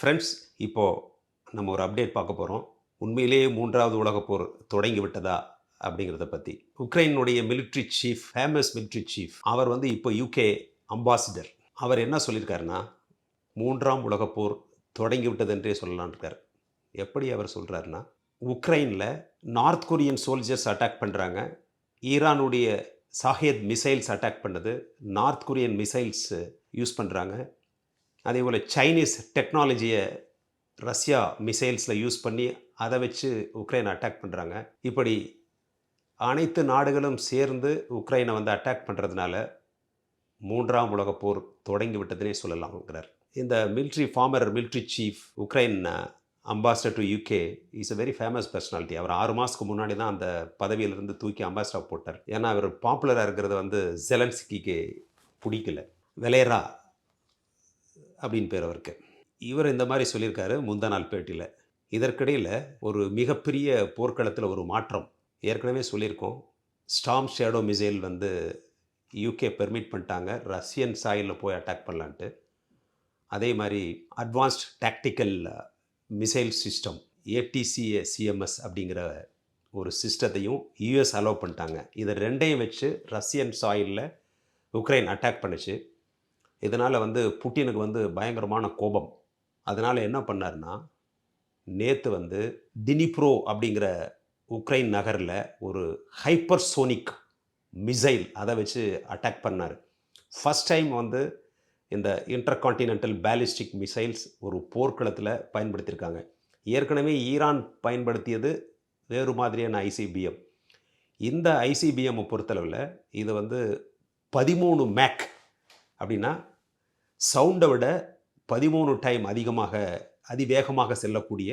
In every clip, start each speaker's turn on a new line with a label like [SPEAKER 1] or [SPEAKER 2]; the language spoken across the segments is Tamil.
[SPEAKER 1] ஃப்ரெண்ட்ஸ் இப்போது நம்ம ஒரு அப்டேட் பார்க்க போகிறோம் உண்மையிலேயே மூன்றாவது உலகப் போர் தொடங்கி விட்டதா அப்படிங்கிறத பற்றி உக்ரைனுடைய military chief famous military chief அவர் வந்து இப்போ யூகே அம்பாசிடர் அவர் என்ன சொல்லியிருக்காருன்னா மூன்றாம் உலகப் போர் தொடங்கி விட்டதென்றே இருக்கார். எப்படி அவர் சொல்கிறாருன்னா உக்ரைனில் நார்த் கொரியன் சோல்ஜர்ஸ் அட்டாக் பண்ணுறாங்க ஈரானுடைய சாஹேத் மிசைல்ஸ் அட்டாக் பண்ணுது. நார்த் கொரியன் மிசைல்ஸ் யூஸ் பண்ணுறாங்க அதே போல் சைனீஸ் டெக்னாலஜியை ரஷ்யா மிசைல்ஸில் யூஸ் பண்ணி அதை வச்சு உக்ரைனை அட்டாக் பண்ணுறாங்க இப்படி அனைத்து நாடுகளும் சேர்ந்து உக்ரைனை வந்து அட்டாக் பண்ணுறதுனால மூன்றாம் உலகப் போர் தொடங்கி விட்டதுனே சொல்லலாம்ங்கிறார். இந்த military former military chief Ukraine ambassador to UK is a very famous personality அவர் ஆறு மாதத்துக்கு முன்னாடி தான் அந்த பதவியிலிருந்து தூக்கி அம்பாசடர் போட்டார். ஏன்னா அவர் பாப்புலராக இருக்கிறது வந்து ஜெலன்ஸ்கிக்கு பிடிக்கல. வெலேரா அப்படின்னு பேர் அவருக்கு. இவர் இந்த மாதிரி சொல்லியிருக்காரு முந்தா நாள் பேட்டியில். இதற்கிடையில் ஒரு மிகப்பெரிய போர்க்களத்தில் ஒரு மாற்றம். ஏற்கனவே சொல்லியிருக்கோம். ஸ்டாம் ஷேடோ மிசைல் வந்து யூகே பெர்மிட் பண்ணிட்டாங்க. ரஷ்யன் சாயிலில் போய் அட்டாக் பண்ணலான்ட்டு. அதே மாதிரி advanced tactical missile system ATACMS அப்படிங்கிற ஒரு சிஸ்டத்தையும் யூஎஸ் அலோவ் பண்ணிட்டாங்க. இதை ரெண்டையும் வச்சு ரஷ்யன் சாயிலில் உக்ரைன் அட்டாக் பண்ணுச்சு. இதனால் வந்து புட்டினுக்கு வந்து பயங்கரமான கோபம். அதனால் என்ன பண்ணார்னா நேற்று வந்து டினிப்ரோ அப்படிங்கிற உக்ரைன் நகரில் ஒரு ஹைப்பர்சோனிக் மிசைல் அதை வச்சு அட்டாக் பண்ணார். ஃபஸ்ட் டைம் வந்து இந்த இன்டர்கான்டினென்டல் பேலிஸ்டிக் மிசைல்ஸ் ஒரு போர்க்களத்தில் பயன்படுத்தியிருக்காங்க ஏற்கனவே ஈரான் பயன்படுத்தியது வேறு மாதிரியான ஐசிபிஎம் இந்த ஐசிபிஎம்மை பொறுத்தளவில் இது வந்து பதிமூணு மேக் அப்படின்னா சவுண்டை விட பதிமூணு டைம் அதிகமாக அதிவேகமாக செல்லக்கூடிய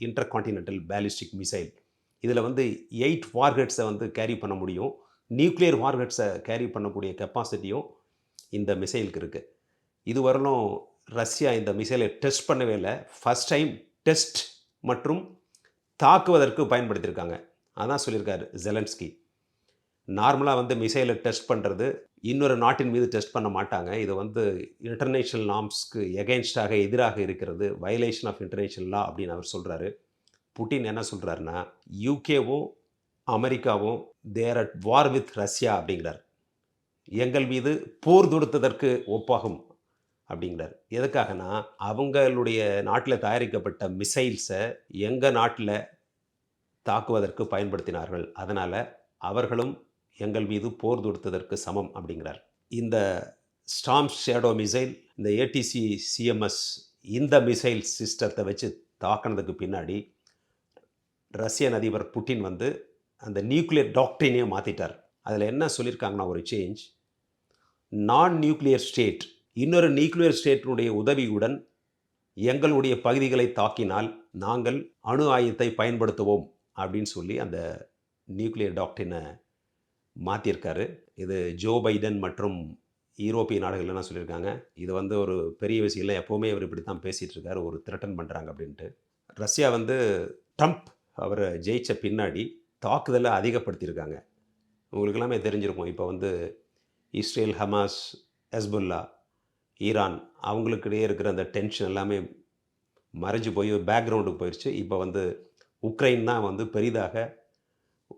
[SPEAKER 1] இன்டர்கான்டினென்டல் பேலிஸ்டிக் மிசைல் இதில் வந்து எயிட் வார்ஹெட்ஸை வந்து கேரி பண்ண முடியும். நியூக்ளியர் வார்ஹெட்ஸை கேரி பண்ணக்கூடிய கெப்பாசிட்டியும் இந்த மிசைலுக்கு இருக்குது இதுவரையிலும் ரஷ்யா இந்த மிசைலை டெஸ்ட் பண்ணவே இல்லை. ஃபஸ்ட் டைம் டெஸ்ட் மற்றும் தாக்குவதற்கு பயன்படுத்தியிருக்காங்க. அதான் சொல்லியிருக்காரு ஜெலன்ஸ்கி நார்மலாக வந்து மிசைலை டெஸ்ட் பண்ணுறது இன்னொரு நாட்டின் மீது டெஸ்ட் பண்ண மாட்டாங்க. இது வந்து இன்டர்நேஷ்னல் நாம்ஸ்க்கு எகென்ஸ்டாக எதிராக இருக்கிறது வயலேஷன் ஆஃப் இன்டர்நேஷ்னல் லா அப்படின்னு அவர் சொல்கிறாரு புட்டின் என்ன சொல்கிறாருன்னா யூகேவும் அமெரிக்காவும் there at war with Russia அப்படிங்கிறார். எங்கள் மீது போர் தொடுத்ததற்கு ஒப்பாகும் அப்படிங்கிறார். எதுக்காகனா அவங்களுடைய நாட்டில் தயாரிக்கப்பட்ட மிசைல்ஸை எங்கள் நாட்டில் தாக்குவதற்கு பயன்படுத்தினார்கள். அதனால் அவர்களும் எங்கள் மீது போர் தொடுத்ததற்கு சமம் அப்படிங்கிறார். இந்த ஸ்டாம் ஷேடோ மிசைல் இந்த ஏடிசி சிஎம்எஸ் இந்த மிசைல் சிஸ்டத்தை வச்சு தாக்கினதுக்கு பின்னாடி ரஷ்யன் அதிபர் புட்டின் வந்து அந்த நியூக்ளியர் டாக்டரினே மாற்றிட்டார் அதில் என்ன சொல்லியிருக்காங்கன்னா ஒரு சேஞ்ச் நான் நியூக்ளியர் ஸ்டேட் இன்னொரு நியூக்ளியர் ஸ்டேட்டினுடைய உதவியுடன் எங்களுடைய பகுதிகளை தாக்கினால் நாங்கள் அணு ஆயுதத்தை பயன்படுத்துவோம் அப்படின்னு சொல்லி அந்த நியூக்ளியர் டாக்டரினை மாற்றியிருக்காரு இது ஜோ பைடன் மற்றும் யூரோப்பிய நாடுகள் என்ன சொல்லியிருக்காங்க. இது வந்து ஒரு பெரிய விஷயம் இல்லை. எப்போவுமே அவர் இப்படி தான் பேசிகிட்டு இருக்காரு ஒரு த்ரெட்டன் பண்ணுறாங்க அப்படின்ட்டு. ரஷ்யா வந்து ட்ரம்ப் அவரை ஜெயிச்ச பின்னாடி தாக்குதலை அதிகப்படுத்தியிருக்காங்க. உங்களுக்கு எல்லாமே தெரிஞ்சிருக்கும். இப்போ வந்து இஸ்ரேல் ஹமாஸ் ஹஸ்புல்லா ஈரான் அவங்களுக்கிடையே இருக்கிற அந்த டென்ஷன் எல்லாமே மறைஞ்சு போய் பேக்ரவுண்டுக்கு போயிடுச்சு இப்போ வந்து உக்ரைன் தான் வந்து பெரிதாக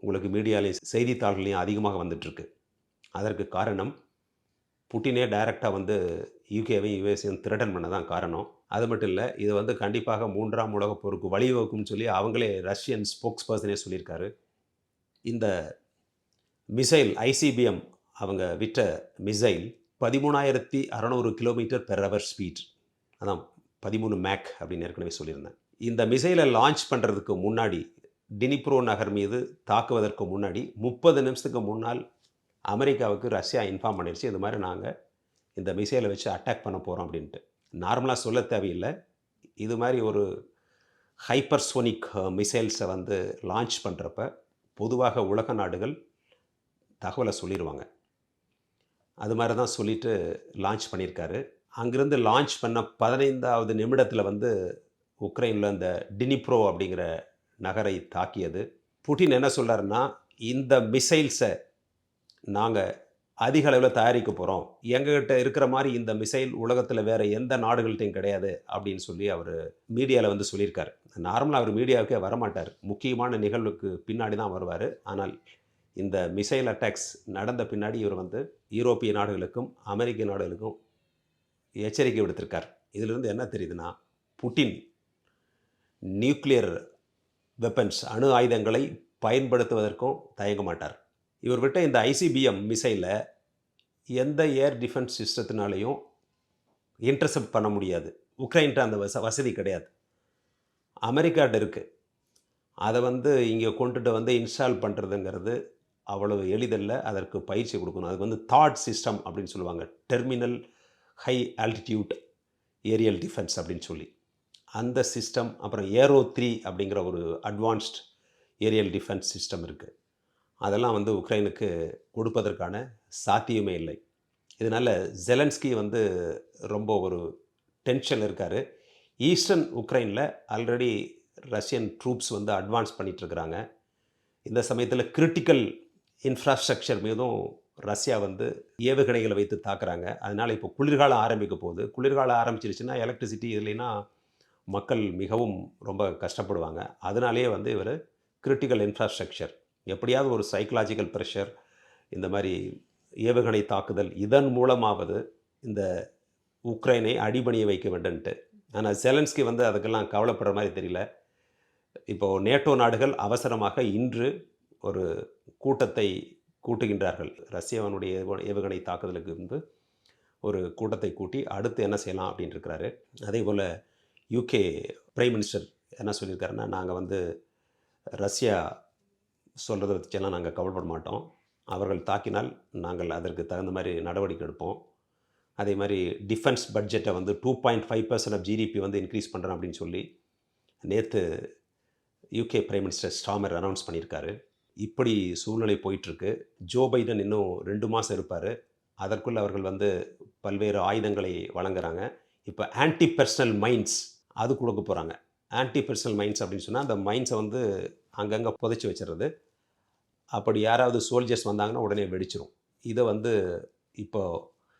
[SPEAKER 1] உங்களுக்கு மீடியாலையும் செய்தித்தாள்களையும் அதிகமாக வந்துட்டுருக்கு. அதற்கு காரணம் புட்டினே டைரெக்டாக வந்து யூகேவையும் யுஎஸ்ஐயும் திருடன் பண்ண தான் காரணம். அது மட்டும் இல்லை இது வந்து கண்டிப்பாக மூன்றாம் உலகப் போருக்கு வழிவகுக்கும்னு சொல்லி அவங்களே ரஷ்யன் ஸ்போக்ஸ் பர்சனே சொல்லியிருக்காரு. இந்த மிசைல் ஐசிபிஎம் அவங்க விட்ட மிசைல் பதிமூணாயிரத்தி அறநூறு கிலோமீட்டர் பெர் ஹவர் ஸ்பீட் அதான் பதிமூணு மேக் அப்படின்னு ஏற்கனவே சொல்லியிருந்தேன். இந்த மிசைலை லான்ச் பண்ணுறதுக்கு முன்னாடி டினிப்ரோ நகர் மீது தாக்குவதற்கு முன்னாடி முப்பது நிமிஷத்துக்கு முன்னால் அமெரிக்காவுக்கு ரஷ்யா இன்ஃபார்ம் பண்ணிடுச்சு இது மாதிரி நாங்கள் இந்த மிசைலை வச்சு அட்டாக் பண்ண போகிறோம் அப்படின்ட்டு. நார்மலாக சொல்ல தேவையில்லை. இது மாதிரி ஒரு ஹைப்பர்சோனிக் மிசைல்ஸை வந்து லான்ச் பண்ணுறப்ப பொதுவாக உலக நாடுகள் தகவலை சொல்லிடுவாங்க. அது மாதிரி தான் சொல்லிட்டு லான்ச் பண்ணியிருக்காரு. அங்கேருந்து லான்ச் பண்ண பதினைந்தாவது நிமிடத்தில் வந்து உக்ரைனில் இந்த டினிப்ரோ அப்படிங்கிற நகரை தாக்கியது. புட்டின் என்ன சொல்கிறாருன்னா இந்த மிசைல்ஸை நாங்கள் அதிக அளவில் தயாரிக்க போகிறோம் எங்ககிட்ட இருக்கிற மாதிரி இந்த மிசைல் உலகத்தில் வேறு எந்த நாடுகள்கிட்டையும் கிடையாது அப்படின்னு சொல்லி அவர் மீடியாவில் வந்து சொல்லியிருக்காரு. நார்மலாக அவர் மீடியாவுக்கே வரமாட்டார். முக்கியமான நிகழ்வுக்கு பின்னாடி தான் வருவார். ஆனால் இந்த மிசைல் அட்டாக்ஸ் நடந்த பின்னாடி இவர் வந்து யூரோப்பிய நாடுகளுக்கும் அமெரிக்க நாடுகளுக்கும் எச்சரிக்கை விடுத்திருக்கார். இதிலிருந்து என்ன தெரியுதுன்னா புட்டின் நியூக்ளியர் வெப்பன்ஸ் அணு ஆயுதங்களை பயன்படுத்துவதற்கும் தயங்க மாட்டார் இவர் விட்ட இந்த ஐசிபிஎம் மிசைலை எந்த ஏர் டிஃபென்ஸ் சிஸ்டத்தினாலையும் இன்டர்செப்ட் பண்ண முடியாது. உக்ரைன்ட்ட அந்த வச வசதி கிடையாது. அமெரிக்காட்ட இருக்குது அதை வந்து இங்கே கொண்டுட்டு வந்து இன்ஸ்டால் பண்ணுறதுங்கிறது அவ்வளவு எளிதல்ல. அதற்கு பயிற்சி கொடுக்கணும். அதுக்கு வந்து தாட் சிஸ்டம் அப்படின்னு சொல்லுவாங்க. Terminal high altitude aerial defence அப்படின்னு சொல்லி. அந்த சிஸ்டம் அப்புறம் ஏரோ த்ரீ அப்படிங்கிற ஒரு அட்வான்ஸ்ட் ஏரியல் டிஃபென்ஸ் சிஸ்டம் இருக்குது அதெல்லாம் வந்து உக்ரைனுக்கு கொடுப்பதற்கான சாத்தியமே இல்லை. இதனால் ஜெலன்ஸ்கி வந்து ரொம்ப ஒரு டென்ஷன் இருக்கார். ஈஸ்டர்ன் உக்ரைனில் ஆல்ரெடி ரஷ்யன் ட்ரூப்ஸ் வந்து அட்வான்ஸ் பண்ணிகிட்ருக்குறாங்க இந்த சமயத்தில் கிரிட்டிக்கல் இன்ஃப்ராஸ்ட்ரக்சர் மீதும் ரஷ்யா வந்து ஏவுகணைகளை வைத்து தாக்குறாங்க. அதனால் இப்போ குளிர்காலம் ஆரம்பிக்க போகுது. குளிர்காலம் ஆரம்பிச்சிருச்சுன்னா எலக்ட்ரிசிட்டி இல்லைன்னா மக்கள் மிகவும் ரொம்ப கஷ்டப்படுவாங்க. அதனாலேயே வந்து இவர் கிரிட்டிக்கல் இன்ஃப்ராஸ்ட்ரக்சர் எப்படியாவது ஒரு சைக்கலாஜிக்கல் ப்ரெஷர் இந்த மாதிரி ஏவுகணை தாக்குதல் இதன் மூலமாவது இந்த உக்ரைனை அடிபணிய வைக்க வேண்டும்ன்ட்டு. ஆனால் செலன்ஸ்கி வந்து அதுக்கெல்லாம் கவலைப்படுற மாதிரி தெரியல. இப்போது நேட்டோ நாடுகள் அவசரமாக இன்று ஒரு கூட்டத்தை கூட்டுகின்றார்கள். ரஷ்யாவனுடைய ஏவுகணை தாக்குதலுக்கு வந்து ஒரு கூட்டத்தை கூட்டி அடுத்து என்ன செய்யலாம் அப்படின்ட்டு இருக்கிறாரு. அதே போல் யூகே பிரைம் மினிஸ்டர் என்ன சொல்லியிருக்காருன்னா நாங்கள் வந்து ரஷ்யா சொல்கிறத வச்செல்லாம் நாங்கள் கவலைப்பட மாட்டோம். அவர்கள் தாக்கினால் நாங்கள் அதற்கு தகுந்த மாதிரி நடவடிக்கை எடுப்போம். அதே மாதிரி டிஃபென்ஸ் பட்ஜெட்டை வந்து two point five percent of GDP வந்து இன்க்ரீஸ் பண்ணுறோம் அப்படின்னு சொல்லி நேற்று UK prime minister Starmer announce பண்ணியிருக்காரு. இப்படி சூழ்நிலை போயிட்டுருக்கு. ஜோ பைடன் இன்னும் ரெண்டு மாதம் இருப்பார். அதற்குள் அவர்கள் வந்து பல்வேறு ஆயுதங்களை வழங்குறாங்க. இப்போ ஆன்டி பர்சனல் மைண்ட்ஸ் அது கொடுக்க போகிறாங்க ஆன்டி பர்சனல் மைண்ட்ஸ் அப்படின்னு சொன்னால் அந்த மைண்ட்ஸை வந்து அங்கங்கே புதைச்சி வச்சிடுறது. அப்படி யாராவது சோல்ஜர்ஸ் வந்தாங்கன்னா உடனே வெடிச்சிரும். இதை வந்து இப்போ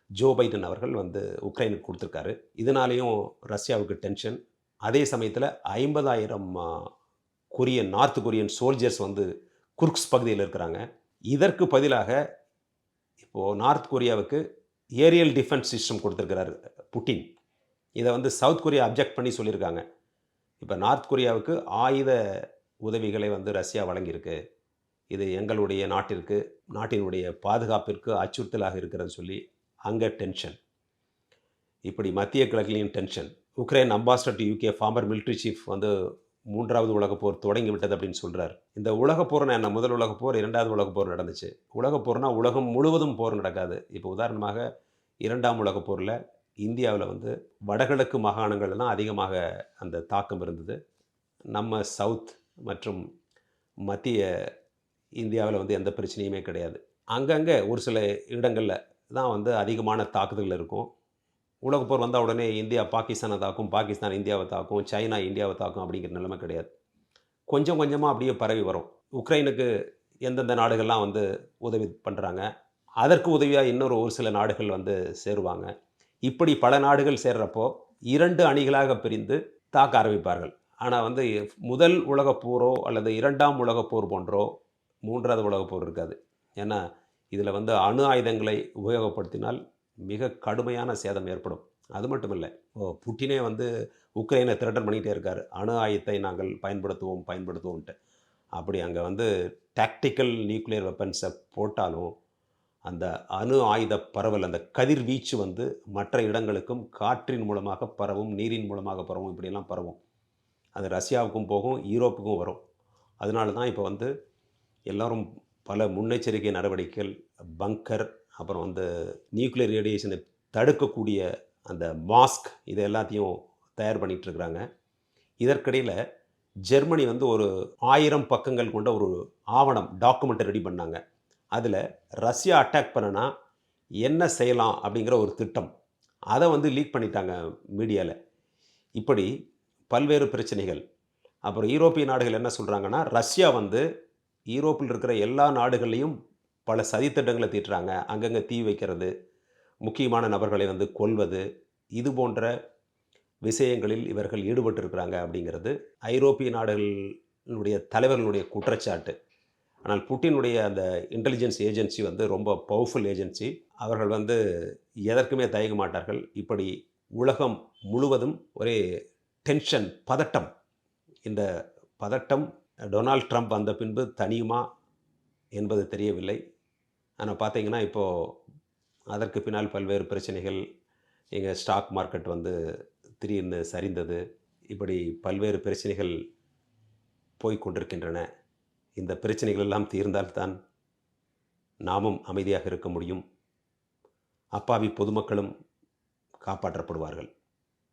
[SPEAKER 1] ஜோ பைடன் அவர்கள் வந்து உக்ரைனுக்கு கொடுத்துருக்காரு. இதனாலேயும் ரஷ்யாவுக்கு டென்ஷன் அதே சமயத்தில் ஐம்பதாயிரம் கொரியன் நார்த் கொரியன் சோல்ஜர்ஸ் வந்து குர்க்ஸ் பகுதியில் இருக்கிறாங்க. இதற்கு பதிலாக இப்போது நார்த் கொரியாவுக்கு ஏரியல் டிஃபென்ஸ் சிஸ்டம் கொடுத்துருக்கிறார் புட்டின். இதை வந்து சவுத் கொரியா அப்ஜெக்ட் பண்ணி சொல்லியிருக்காங்க. இப்போ நார்த் கொரியாவுக்கு ஆயுத உதவிகளை வந்து ரஷ்யா வழங்கியிருக்கு. இது எங்களுடைய நாட்டிற்கு நாட்டினுடைய பாதுகாப்பிற்கு அச்சுறுத்தலாக இருக்கிறதுன்னு சொல்லி அங்கே டென்ஷன். இப்படி மத்திய கிழக்கிலையும் tension. Ukraine ambassador to UK former military chief வந்து மூன்றாவது உலகப் போர் தொடங்கி விட்டது அப்படின்னு சொல்கிறார் இந்த உலகப் போர்னா என்ன? முதல் உலகப் போர் இரண்டாவது உலகப் போர் நடந்துச்சு. உலகப் போர்னால் உலகம் முழுவதும் போர் நடக்காது. இப்போ உதாரணமாக இரண்டாம் உலகப் போரில் இந்தியாவில் வந்து வடகிழக்கு மாகாணங்கள்லாம் அதிகமாக அந்த தாக்கம் இருந்தது. நம்ம சவுத் மற்றும் மத்திய இந்தியாவில் வந்து எந்த பிரச்சனையுமே கிடையாது. அங்கங்கே ஒரு சில இடங்களில் தான் வந்து அதிகமான தாக்குதல் இருக்கும். உலகப் போர் வந்தால் உடனே இந்தியா பாகிஸ்தானை தாக்கும் பாகிஸ்தான் இந்தியாவை தாக்கும் சைனா இந்தியாவை தாக்கும் அப்படிங்கிற நிலைமை கிடையாது. கொஞ்சம் கொஞ்சமாக அப்படியே பரவி வரும். உக்ரைனுக்கு எந்தெந்த நாடுகள்லாம் வந்து உதவி பண்ணுறாங்க அதற்கு உதவியாக இன்னொரு ஒரு சில நாடுகள் வந்து சேருவாங்க. இப்படி பல நாடுகள் சேர்றப்போ இரண்டு அணிகளாக பிரிந்து தாக்க ஆரம்பிப்பார்கள். ஆனால் வந்து முதல் உலகப் போரோ அல்லது இரண்டாம் உலகப் போர் போன்றோ மூன்றாவது உலகப்போர் இருக்காது. ஏன்னா இதில் வந்து அணு ஆயுதங்களை உபயோகப்படுத்தினால் மிக கடுமையான சேதம் ஏற்படும். அது மட்டும் இல்லை ஓ புட்டினே வந்து உக்ரைனை திரட்டல் பண்ணிகிட்டே இருக்கார். அணு ஆயுதத்தை நாங்கள் பயன்படுத்துவோம் பயன்படுத்துவோம்ன்ட்டு. அப்படி அங்கே வந்து டாக்டிக்கல் நியூக்ளியர் வெப்பன்ஸை போட்டாலும் அந்த அணு ஆயுத பரவல் அந்த கதிர்வீச்சு வந்து மற்ற இடங்களுக்கும் காற்றின் மூலமாக பரவும் நீரின் மூலமாக பரவும் இப்படியெல்லாம் பரவும். அது ரஷ்யாவுக்கும் போகும் யூரோப்புக்கும் வரும். அதனால தான் இப்போ வந்து எல்லோரும் பல முன்னெச்சரிக்கை நடவடிக்கைகள் பங்கர் அப்புறம் அந்த நியூக்ளியர் ரேடியேஷனை தடுக்கக்கூடிய அந்த மாஸ்க் இது எல்லாத்தையும் தயார் பண்ணிகிட்ருக்குறாங்க. இதற்கிடையில் ஜெர்மனி வந்து ஒரு ஆயிரம் பக்கங்கள் கொண்ட ஒரு ஆவணம் டாக்குமெண்ட்டை ரெடி பண்ணாங்க. அதில் ரஷ்யா அட்டாக் பண்ணனா என்ன செய்யலாம் அப்படிங்கிற ஒரு திட்டம். அதை வந்து லீக் பண்ணிட்டாங்க மீடியாவில் இப்படி பல்வேறு பிரச்சனைகள். அப்புறம் யூரோப்பிய நாடுகள் என்ன சொல்கிறாங்கன்னா ரஷ்யா வந்து யூரோப்பில் இருக்கிற எல்லா நாடுகள்லேயும் பல சதித்திட்டங்களை தீட்டுறாங்க. அங்கங்கே தீ வைக்கிறது முக்கியமான நபர்களை வந்து கொல்வது இது போன்ற விஷயங்களில் இவர்கள் ஈடுபட்டிருக்கிறாங்க அப்படிங்கிறது ஐரோப்பிய நாடுகளுடைய தலைவர்களுடைய குற்றச்சாட்டு. ஆனால் புட்டினுடைய அந்த இன்டெலிஜென்ஸ் ஏஜென்சி வந்து ரொம்ப பவர்ஃபுல் ஏஜென்சி அவர்கள் வந்து எதற்குமே தயங்க மாட்டார்கள். இப்படி உலகம் முழுவதும் ஒரே டென்ஷன் பதட்டம். இந்த பதட்டம் டொனால்ட் ட்ரம்ப் வந்த பின்பு தனியுமா என்பது தெரியவில்லை. ஆனால் பார்த்தீங்கன்னா இப்போது அதற்கு பின்னால் பல்வேறு பிரச்சனைகள். எங்கள் ஸ்டாக் மார்க்கெட் வந்து திடீர்னு சரிந்தது. இப்படி பல்வேறு பிரச்சனைகள் போய்கொண்டிருக்கின்றன இந்த பிரச்சனைகள் எல்லாம் தீர்ந்தால்தான் நாமும் அமைதியாக இருக்க முடியும். அப்பாவி பொதுமக்களும் காப்பாற்றப்படுவார்கள்.